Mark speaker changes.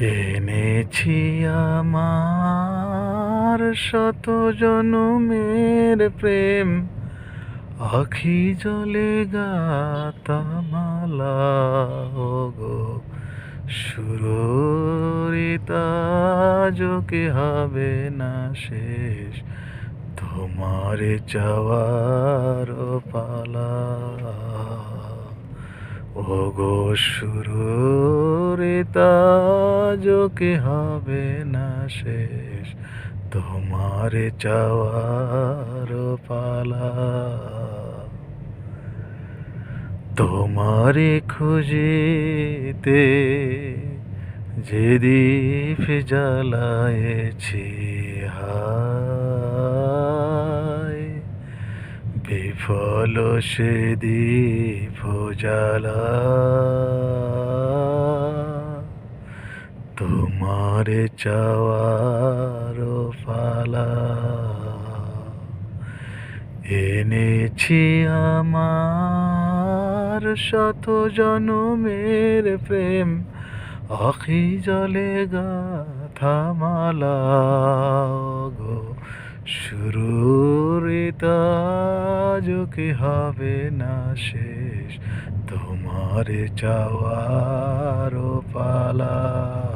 Speaker 1: এনেছি আমার শত জনমের প্রেম। আখি জলে গাতামালা গো সুরিতা যোগে হবে না শেষ। তোমার চাওয়ার পালা ও গো সুরিতা যোগে হবে না শেষ। তোমার চাওয়ার পালা। তোমারে খুঁজিতে যে দীপ জ্বালায়েছি, হায়। বিফল সে দীপ জ্বালা। তোমারে চাওয়ার পালা এনেছি আমার শত জনমের প্রেম আখি জলে গাথামালা গো সুরিতা যোগে হবে না শেষ? তোমার চাওয়ার পালা।